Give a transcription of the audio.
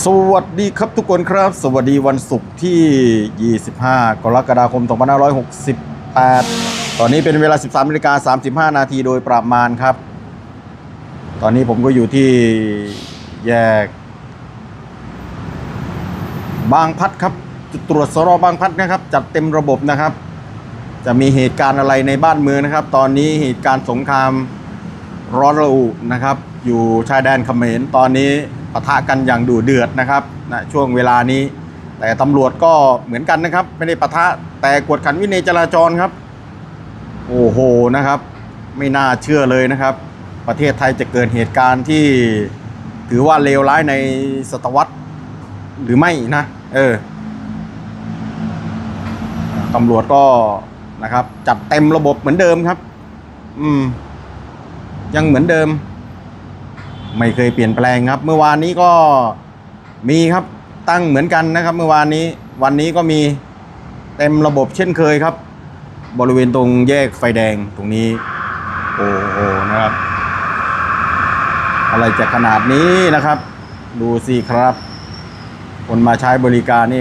สวัสดีครับทุกคนครับ สวัสดีวันศุกร์ที่ 25 กรกฎาคม 2568 ตอนนี้เป็นเวลา 13นาฬิกา35 นาทีโดยประมาณครับ ตอนนี้ผมก็อยู่ที่แยก บางพัดครับ จุดตรวจสรบางพัดนะครับ จัดเต็มระบบนะครับ จะมีเหตุการณ์อะไรในบ้านเมืองนะครับ ตอนนี้เหตุการณ์สงคราม ร้อนระอุนะครับ อยู่ชายแดนเขมรตอนนี้ปะทะกันอย่างดุเดือดนะครับณช่วงเวลานี้ แต่ตำรวจก็เหมือนกันนะครับไม่ได้ปะทะแต่กวดขันวินัยจราจรครับ โอ้โหนะครับ ไม่น่าเชื่อเลยนะครับ ประเทศไทยจะเกิดเหตุการณ์ที่ถือว่าเลวร้ายในศตวรรษหรือไม่นะ เออตำรวจก็นะครับ จัดเต็มระบบเหมือนเดิมครับ อืม ยังเหมือนเดิม ไม่เคยเปลี่ยนแปลงครับ เมื่อวานนี้ก็มีครับตั้งเหมือนกันนะครับ เมื่อวานนี้วันนี้ก็มีเต็มระบบเช่นเคยครับ บริเวณตรงแยกไฟแดงตรงนี้ โอ้โหนะครับ อะไรจะขนาดนี้นะครับ ดูสิครับ คนมาใช้บริการนี่